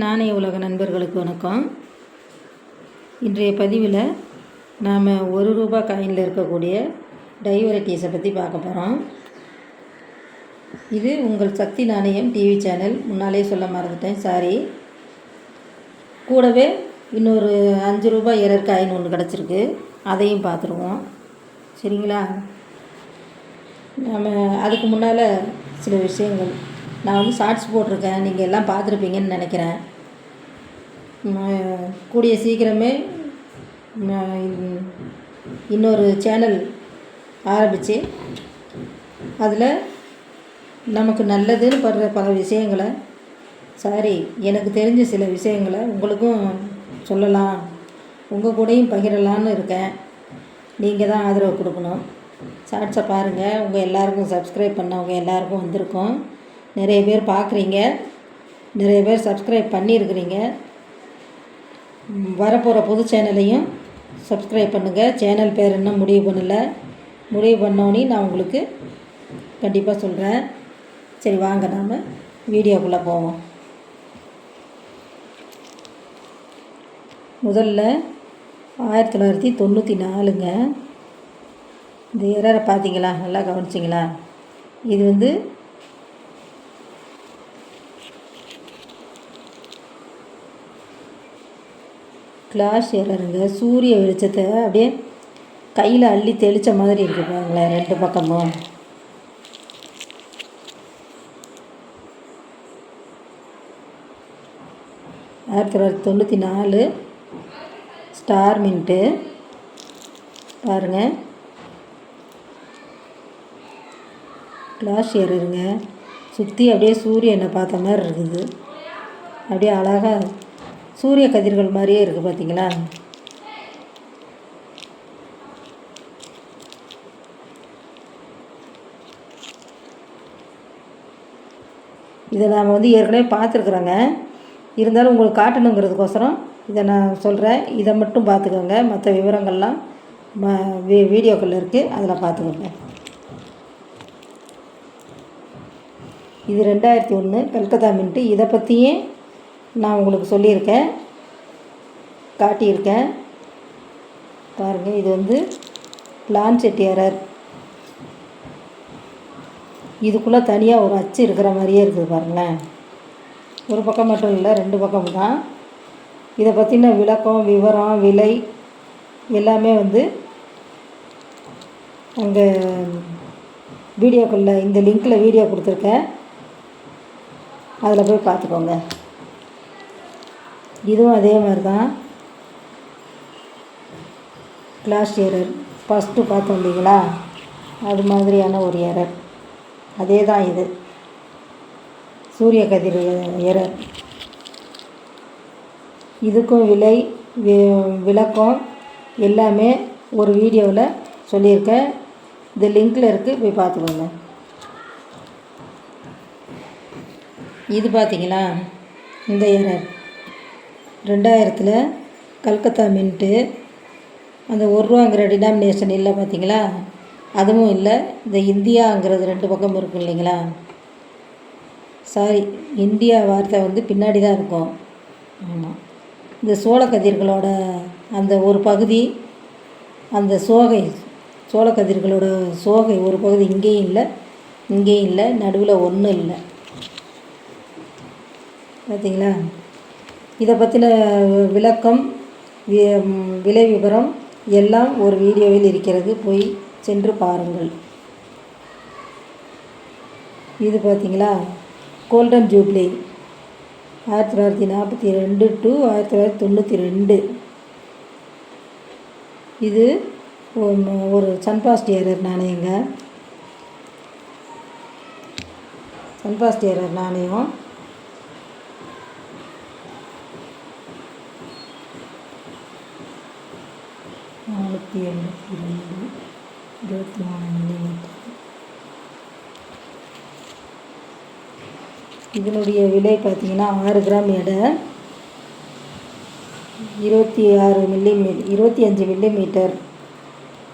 நாணய உலக நண்பர்களுக்கு வணக்கம். இன்றைய பதிவில் நாம் ஒரு ரூபா காயினில் இருக்கக்கூடிய டைவரைட்டிஸை பற்றி பார்க்க போகிறோம் இது உங்கள் சக்தி நாணயம் டிவி சேனல் முன்னாலே சொல்ல மறந்துட்டேன் சாரி கூடவே இன்னொரு அஞ்சு ரூபாய் எரர் காயின் ஒன்று கிடச்சிருக்கு. அதையும் பார்த்துருவோம். சரிங்களா? நம்ம அதுக்கு முன்னால் சில விஷயங்கள். நான் வந்து ஷார்ட்ஸ் போட்டிருக்கேன். நீங்கள் எல்லாம் பார்த்துருப்பீங்கன்னு நினைக்கிறேன். கூடிய சீக்கிரமே இன்னொரு சேனல் ஆரம்பித்து அதில் நமக்கு நல்லதுன்னு படுற பல விஷயங்களை சாரி எனக்கு தெரிஞ்ச சில விஷயங்களை உங்களுக்கும் சொல்லலாம். உங்கள் கூடயும் பகிரலான்னு இருக்கேன். நீங்கள் தான் ஆதரவு கொடுக்கணும். ஷார்ட்ஸை பாருங்கள் உங்கள் எல்லாருக்கும் சப்ஸ்கிரைப் பண்ணவங்க எல்லாருக்கும் வந்திருக்கோம். நிறைய பேர் பார்க்குறீங்க. நிறைய பேர் சப்ஸ்கிரைப் பண்ணியிருக்கிறீங்க. வரப்போகிற புது சேனலையும் சப்ஸ்கிரைப் பண்ணுங்கள் சேனல் பேர் இன்னும் முடிவு பண்ணல. முடிவு பண்ணோன்னே நான் உங்களுக்கு கண்டிப்பாக சொல்கிறேன் சரி வாங்க நாம் வீடியோக்குள்ளே போவோம். முதல்ல ஆயிரத்தி தொள்ளாயிரத்தி தொண்ணூற்றி நாலுங்க. இந்த எரரை பார்த்தீங்களா? நல்லா கவனிச்சிங்களா? இது வந்து கிளாஸ் எரருங்க சூரிய வெளிச்சத்தை அப்படியே கையில் அள்ளி தெளித்த மாதிரி இருக்குது பாருங்களேன் ரெண்டு பக்கமும். ஆயிரத்தி தொள்ளாயிரத்தி தொண்ணூற்றி நாலு ஸ்டார் மின்ட்டு பாருங்கள் கிளாஸ் ஏறுங்க சுற்றி அப்படியே சூரியனை பார்த்த மாதிரி இருக்குது. அப்படியே அழகாக சூரிய கதிர்கள் மாதிரியே இருக்குது பார்த்தீங்களா இதை நாம் வந்து ஏற்கனவே பார்த்துருக்குறோங்க. இருந்தாலும் உங்களுக்கு காட்டணுங்கிறதுக்கோசரம் இதை நான் சொல்கிறேன் இதை மட்டும் பார்த்துக்கோங்க. மற்ற விவரங்கள்லாம் ம வீ வீடியோக்களில் இருக்குது அதில் பார்த்துக்கோங்க. இது ரெண்டாயிரத்தி ஒன்று. கல்கத்தா மின்ட்டு. இதை பற்றியே நான் உங்களுக்கு சொல்லியிருக்கேன். காட்டியிருக்கேன். பாருங்கள் இது வந்து பிளான் செட்டியாரர் இதுக்குள்ளே தனியாக ஒரு அச்சு இருக்கிற மாதிரியே இருக்குது பாருங்களேன். ஒரு பக்கம் மட்டும் இல்லை ரெண்டு பக்கம் தான். இதை பற்றின விளக்கம் விவரம் விலை எல்லாமே வந்து அங்கே வீடியோக்குள்ளே இந்த லிங்க்கில் வீடியோ கொடுத்துருக்கேன். அதில் போய் பார்த்துக்கோங்க. இதுவும் அதே மாதிரி தான் கிளாஸ் எரர் ஃபஸ்ட்டு பார்த்தோம் இல்லைங்களா? அது மாதிரியான ஒரு எரர் அதே தான் இது. சூரிய கதிர் எரர் இதுக்கும் விலை வி- விளக்கம் எல்லாமே ஒரு வீடியோவில் சொல்லியிருக்கேன். இந்த லிங்க்கில் இருக்குது போய் பார்த்துக்கோங்க இது பார்த்தீங்களா? இந்த எரர் ரெண்டாயிரத்தில் கல்கத்தா மின்ட்டு அந்த ஒரு ரூபாங்கிற டினாமினேஷன் இல்லை பார்த்தீங்களா அதுவும் இல்லை இந்த இந்தியாங்கிறது ரெண்டு பக்கம் இருக்கும் இல்லைங்களா? சாரி இந்தியா வார்த்தை வந்து பின்னாடி தான் இருக்கும். ஆமாம் இந்த சோளக்கதிர்களோட அந்த ஒரு பகுதி அந்த சோகை சோளக்கதிர்களோட சோகை ஒரு பகுதி இங்கேயும் இல்லை இங்கேயும் இல்லை நடுவில் ஒன்றும் இல்லை. பார்த்தீங்களா இதை பற்றின விளக்கம் விலை விவரம் எல்லாம் ஒரு வீடியோவில் இருக்கிறது. போய் சென்று பாருங்கள். இது பார்த்தீங்களா கோல்டன் ஜூப்ளி ஆயிரத்தி தொள்ளாயிரத்தி நாற்பத்தி ரெண்டு டு ஆயிரத்தி தொள்ளாயிரத்தி தொண்ணூற்றி ரெண்டு. இது ஒரு ஒரு சன்பாஸ்டியரர் நாணயங்க. சன்பாஸ்டியரர் நாணயம். நூற்றி எண்பத்தி ரெண்டு இருபத்தி மூணு மில்லிமீட்டர். இதனுடைய விலை பார்த்தீங்கன்னா ஆறு கிராம் எடை இருபத்தி ஆறு மில்லி இருபத்தி அஞ்சு மில்லி மீட்டர்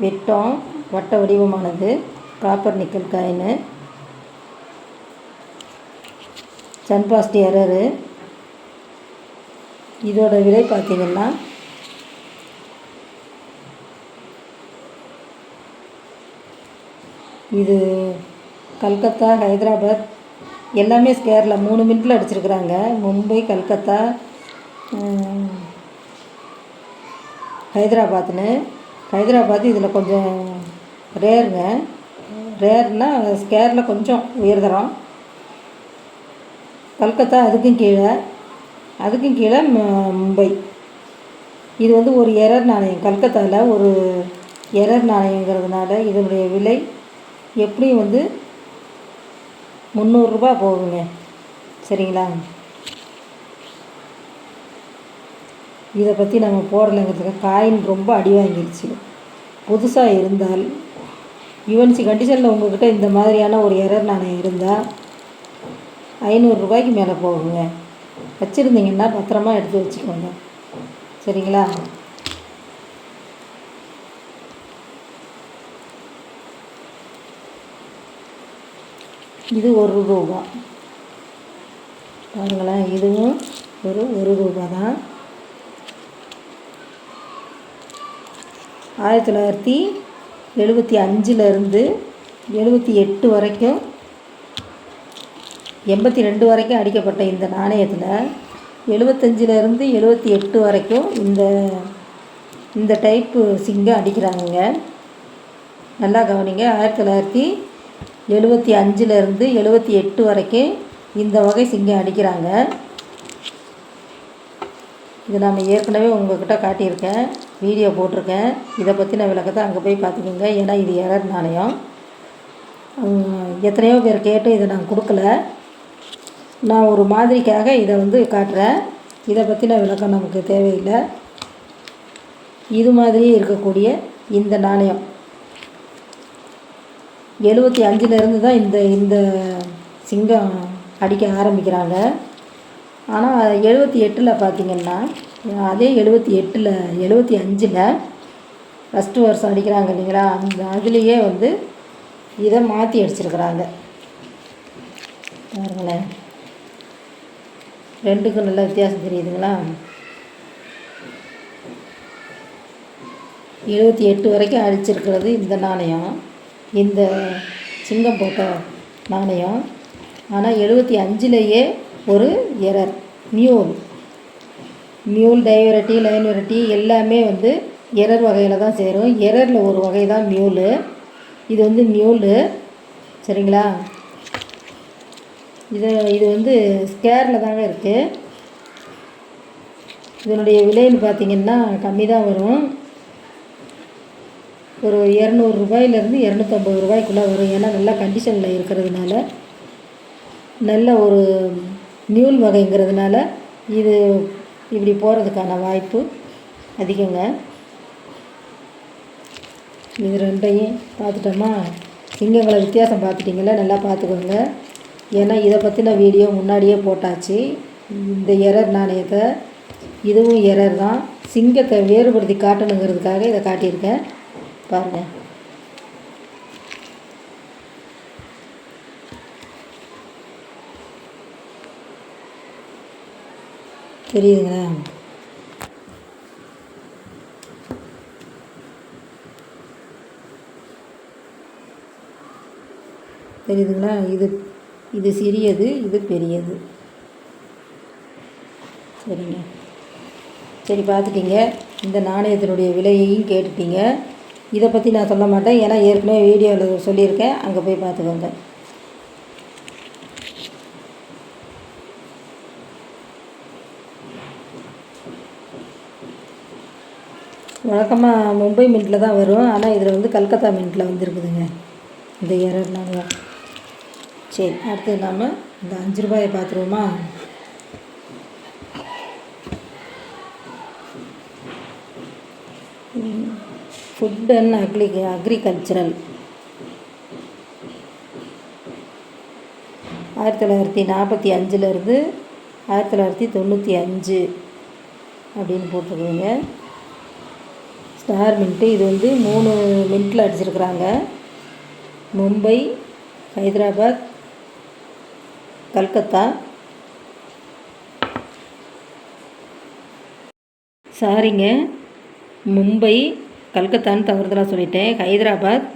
வெட்டம் வட்ட வடிவமானது காப்பர் நிக்கல் காயினு சன்பாஸ்டி எரரு. இதோட விலை பார்த்தீங்கன்னா இது கல்கத்தா ஹைதராபாத் எல்லாமே ஸ்கேரில் மூணு மினிட்டில் அடிச்சிருக்கிறாங்க. மும்பை கல்கத்தா ஹைதராபாத்னு. ஹைதராபாத் இதில் கொஞ்சம் ரேருங்க. ரேர்னால் ஸ்கேரில் கொஞ்சம் உயர்தரம். கல்கத்தா அதுக்கும் கீழே. அதுக்கும் கீழே மும்பை. இது வந்து ஒரு எரர் நாணயம். கல்கத்தாவில் ஒரு எரர் நாணயங்கிறதுனால இதனுடைய விலை எப்படியும் வந்து முந்நூறுரூபா போகுங்க. சரிங்களா? இதை பற்றி நம்ம போடலைங்கிறதுக்கு காயின் ரொம்ப அடி வாங்கிருச்சு. புதுசாக இருந்தால் யுஎன்சி கண்டிஷனில் உங்கள்கிட்ட இந்த மாதிரியான ஒரு எரர் நான் இருந்தால் ஐநூறுரூபாய்க்கு மேலே போகுங்க. வச்சுருந்தீங்கன்னா பத்திரமா எடுத்து வச்சுக்கோங்க. சரிங்களா? இது ஒரு ரூபா. பாருங்களேன் இதுவும் ஒரு ஒரு ரூபா தான் ஆயிரத்தி தொள்ளாயிரத்தி எழுபத்தி அஞ்சுலேருந்து எழுபத்தி எட்டு வரைக்கும் எண்பத்தி ரெண்டு வரைக்கும் அடிக்கப்பட்ட இந்த நாணயத்தில் எழுபத்தஞ்சிலேருந்து எழுபத்தி எட்டு வரைக்கும் இந்த இந்த டைப்பு சிங்கம் அடிக்கிறாங்கங்க. நல்லா கவனிங்க ஆயிரத்தி தொள்ளாயிரத்தி எழுபத்தி அஞ்சுலேருந்து எழுபத்தி எட்டு வரைக்கும் இந்த வகை சிங்கம் அடிக்கிறாங்க. இது நான் ஏற்கனவே உங்கள்கிட்ட காட்டியிருக்கேன். வீடியோ போட்டிருக்கேன். இதை பற்றின விளக்கத்தை அங்கே போய் பார்த்துக்கோங்க. ஏன்னா இது எரர் நாணயம். எத்தனையோ பேர் கேட்டு இதை நான் கொடுக்கல. நான் ஒரு மாதிரிக்காக இதை வந்து காட்டுறேன். இதை பற்றின விளக்கம் நமக்கு தேவையில்லை. இது மாதிரி இருக்கக்கூடிய இந்த நாணயம். எழுபத்தி அஞ்சுலேருந்து தான் இந்த இந்த சிங்கம் அடிக்க ஆரம்பிக்கிறாங்க. ஆனால் எழுபத்தி எட்டில் பார்த்தீங்கன்னா அதே எழுபத்தி எட்டில் எழுபத்தி அஞ்சில் ஃபஸ்ட்டு வருஷம் அடிக்கிறாங்க இல்லைங்களா? அந்த அதுலேயே வந்து இதை மாற்றி அடிச்சிருக்கிறாங்க. பாருங்களேன். ரெண்டுக்கும் நல்ல வித்தியாசம் தெரியுதுங்களா? எழுபத்தி எட்டு வரைக்கும் அடிச்சிருக்கிறது இந்த நாணயம். இந்த சிங்கம் போட்ட நாணயம். ஆனால் எழுபத்தி அஞ்சுலேயே ஒரு error mule mule die variety line variety எல்லாமே வந்து எரர் வகையில் தான் சேரும். எரரில் ஒரு வகை தான் மியூலு இது வந்து மியூலு சரிங்களா? இது இது வந்து ஸ்கேரில் தாங்க இருக்குது இதனுடைய விலைன்னு பார்த்தீங்கன்னா கம்மி தான் வரும். ஒரு இரநூறுபாயிலேருந்து இரநூத்தம்பது ரூபாய்க்குள்ளே வரும். ஏன்னா நல்ல கண்டிஷனில் இருக்கிறதுனால நல்ல ஒரு நியூல் வகைங்கிறதுனால இது இப்படி போகிறதுக்கான வாய்ப்பு அதிகங்க. இது ரெண்டையும் பார்த்துட்டோமா? சிங்கங்களை வித்தியாசம் பார்த்துட்டிங்களா? நல்லா பார்த்துக்கோங்க. ஏன்னா இதை பற்றின வீடியோ முன்னாடியே போட்டாச்சு. இந்த எரர் நாணயத்தை இதுவும் எரர் தான். சிங்கத்தை வேறுபடுத்தி காட்டணுங்கிறதுக்காக இதை காட்டியிருக்கேன். பாருங்கள் தெரியுதுங்களா? தெரியுதுங்களா? இது இது சிறியது இது பெரியது. சரிங்க. சரி பார்த்துட்டீங்க. இந்த நாணயத்தினுடைய விலையையும் கேட்டுட்டீங்க. இதை பற்றி நான் சொல்ல மாட்டேன். ஏன்னா ஏற்கனவே வீடியோவில் சொல்லியிருக்கேன். அங்கே போய் பார்த்துக்கோங்க. வழக்கமாக மும்பை மின்ட்டில் தான் வரும். ஆனால் இதில் வந்து கல்கத்தா மின்ட்டில் வந்துருக்குதுங்க. இந்த எரர் சரி அடுத்து நாம் இந்த அஞ்சு ரூபாயை பார்த்துருவோமா? ஃபுட் அண்ட் அக்ரி அக்ரிகல்ச்சரல் ஆயிரத்தி தொள்ளாயிரத்தி நாற்பத்தி அஞ்சுலேருந்து ஆயிரத்தி தொள்ளாயிரத்தி தொண்ணூற்றி அஞ்சு அப்படின்னு போட்டிருக்குங்க ஸ்டார் மின்ட்டு இது வந்து மூணு மின்ட்டில் அடிச்சிருக்கிறாங்க. மும்பை ஹைதராபாத் கல்கத்தா. சாரிங்க மும்பை கல்கத்தான்னு தவறுதலாக சொல்லிட்டேன். ஹைதராபாத்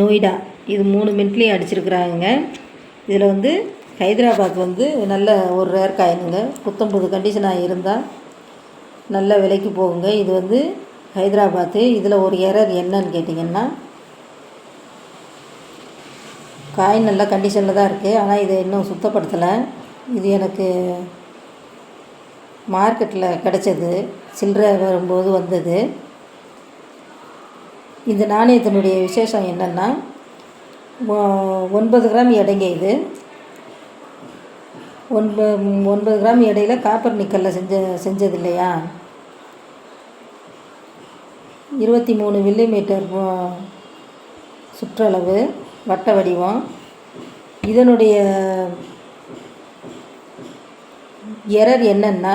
நொய்டா இது மூணு மின்ட்லேயும் அடிச்சிருக்கிறாங்க இதில் வந்து ஹைதராபாத் வந்து நல்ல ஒரு ரேர் காயினுங்க. புத்தம்புது கண்டிஷனாக இருந்தால் நல்ல விலைக்கு போகுங்க. இது வந்து ஹைதராபாத்து. இதில் ஒரு எரர் என்னன்னு கேட்டிங்கன்னா காயின் நல்ல கண்டிஷனில் தான் இருக்குது ஆனால் இதை இன்னும் சுத்தப்படுத்தலை. இது எனக்கு மார்க்கெட்டில் கிடச்சது. சில்லறை வரும்போது வந்தது. இந்த நாணயத்தினுடைய விசேஷம் என்னென்னா ஒன்பது கிராம் எடைங்க இது. ஒன்ப ஒன்பது கிராம் எடையில் காப்பர் நிக்கலில் செஞ்ச செஞ்சது இல்லையா இருபத்தி மூணு மில்லிமீட்டர் சுற்றளவு வட்ட வடிவம். இதனுடைய எரர் என்னென்னா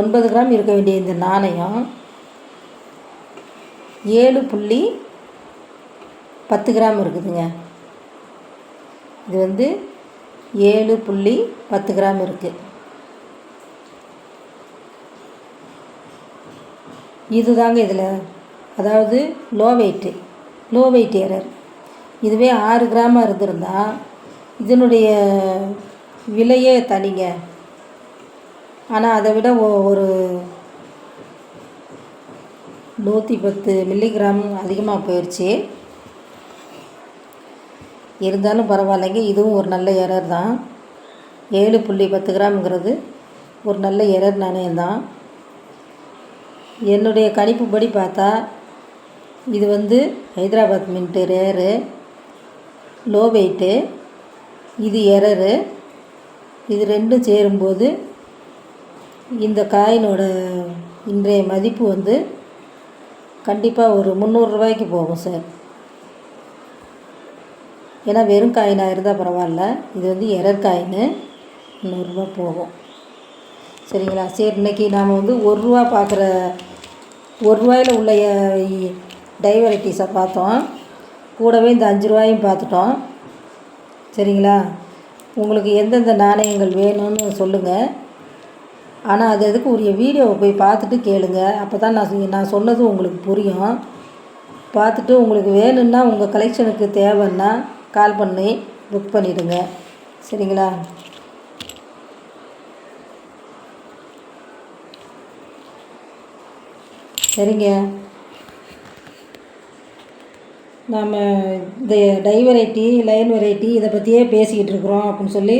ஒன்பது கிராம் இருக்க வேண்டிய இந்த நாணயம் ஏழு புள்ளி பத்து கிராம் இருக்குதுங்க. இது வந்து ஏழு புள்ளி பத்து கிராம் இருக்குது இதுதாங்க இதில் அதாவது low weight low weight error இதுவே ஆறு கிராமாக இருந்திருந்தால் இதனுடைய விலையே தனிங்க. ஆனால் அதை விட ஒரு நூற்றி பத்து மில்லிகிராம் அதிகமாக போயிடுச்சு இருந்தாலும் பரவாயில்லைங்க இதுவும் ஒரு நல்ல எரர் தான். ஏழு புள்ளி பத்து கிராம்ங்கிறது ஒரு நல்ல எரர் நாணயம் தான். என்னுடைய கணிப்புப்படி பார்த்தா இது வந்து Hyderabad mint rare low weight இது எரரு இது ரெண்டும் சேரும்போது இந்த காயினோட இன்றைய மதிப்பு வந்து கண்டிப்பாக ஒரு முந்நூறுரூவாய்க்கு போகும் சார் ஏன்னா வெறும் காயினாக இருந்தால் பரவாயில்ல. இது வந்து எரர் காயின். முந்நூறுரூவா போகும். சரிங்களா? சரி இன்னைக்கு நாம் வந்து ஒரு ரூபா பார்க்குற ஒரு ரூபாயில் உள்ள டைவரைட்டிஸை பார்த்தோம். கூடவே இந்த அஞ்சு ரூபாயும் பார்த்துட்டோம். சரிங்களா? உங்களுக்கு எந்தெந்த நாணயங்கள் வேணும்னு சொல்லுங்கள் ஆனால் அது எதுக்கு உரிய வீடியோவை போய் பார்த்துட்டு கேளுங்க. அப்போ தான் நான் நான் சொன்னது உங்களுக்கு புரியும். பார்த்துட்டு உங்களுக்கு வேணும்னா உங்கள் கலெக்ஷனுக்கு தேவைன்னா கால் பண்ணி புக் பண்ணிவிடுங்க சரிங்களா? சரிங்க. நாம் இந்த டை வெரைட்டி லைன் வெரைட்டி இதை பற்றியே பேசிக்கிட்டு இருக்கிறோம் அப்படின்னு சொல்லி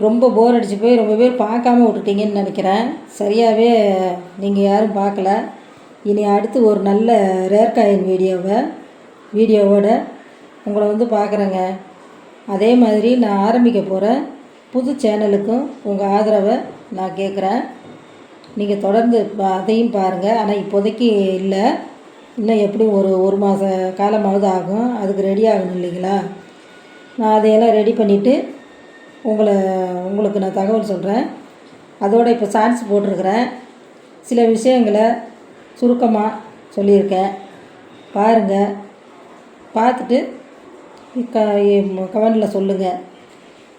ரொம்ப போர் அடித்து போய் ரொம்ப பேர் பார்க்காம விட்டுட்டீங்கன்னு நினைக்கிறேன். சரியாகவே நீங்கள் யாரும் பார்க்கல. இனி அடுத்து ஒரு நல்ல ரேர்காயின் வீடியோவை வீடியோவோட உங்களை வந்து பார்க்குறேங்க. அதே மாதிரி நான் ஆரம்பிக்க போகிற புது சேனலுக்கும் உங்கள் ஆதரவை நான் கேட்குறேன். நீங்கள் தொடர்ந்து பா- அதையும் பாருங்கள் ஆனால் இப்போதைக்கு இல்லை. இன்னும் எப்படியும் ஒரு ஒரு மாத காலமாவது ஆகும். அதுக்கு ரெடி ஆகணும் இல்லைங்களா? நான் அதையெல்லாம் ரெடி பண்ணிவிட்டு உங்களை உங்களுக்கு நான் தகவல் சொல்கிறேன் அதோட இப்போ சான்ஸ் போட்டிருக்கிறேன். சில விஷயங்களை சுருக்கமாக சொல்லியிருக்கேன். பாருங்கள் பார்த்துட்டு க கமெண்டில் சொல்லுங்கள்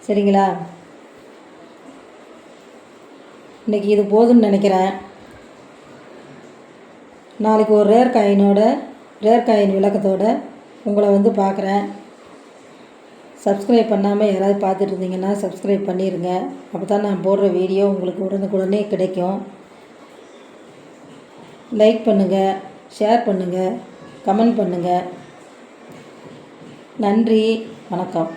சரிங்களா? இன்றைக்கி இது போதும்னு நினைக்கிறேன். நாளைக்கு ஒரு ரேர் காயினோட ரேர் காயின் விளக்கத்தோடு உங்களை வந்து பார்க்குறேன். சப்ஸ்கிரைப் பண்ணாமல் யாராவது பார்த்துட்டு இருந்தீங்கன்னா சப்ஸ்கிரைப் பண்ணிடுங்க அப்போ தான் நான் போடுற வீடியோ உங்களுக்கு உடனுக்குடனே கிடைக்கும். லைக் பண்ணுங்கள் ஷேர் பண்ணுங்கள் கமெண்ட் பண்ணுங்கள் நன்றி வணக்கம்.